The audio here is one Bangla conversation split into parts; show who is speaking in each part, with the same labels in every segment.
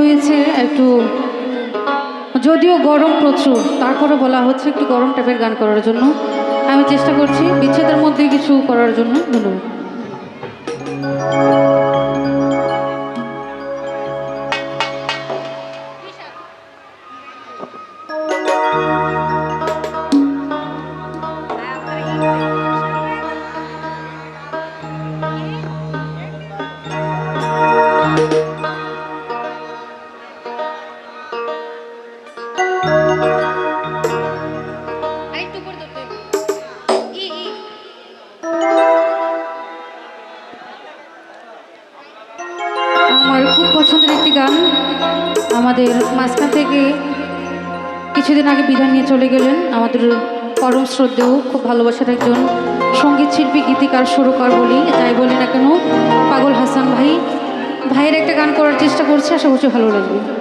Speaker 1: হয়েছে একটু, যদিও গরম প্রচুর তারপরে বলা হচ্ছে একটু গরম টাইপের গান করার জন্য। আমি চেষ্টা করছি বিচ্ছেদের মধ্যে কিছু করার জন্য, ধন্যবাদ। আমাদের মাঝখান থেকে কিছুদিন আগে বিধান নিয়ে চলে গেলেন আমাদের পরম শ্রদ্ধেও খুব ভালোবাসার একজন সংগীত শিল্পী, গীতিকার, সুরকার বলি। যাই বলি না কেন? পাগল হাসান ভাই। ভাইয়ের একটা গান করার চেষ্টা করছে, আশা করছি ভালো লাগবে।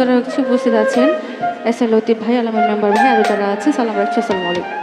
Speaker 1: সালাম হচ্ছে উপস্থিত আছেন। এস এল ভাই আলমের মেম্বার ভাই আরও যারা আছে সালাম রাখছি, আসসালামু আলাইকুম।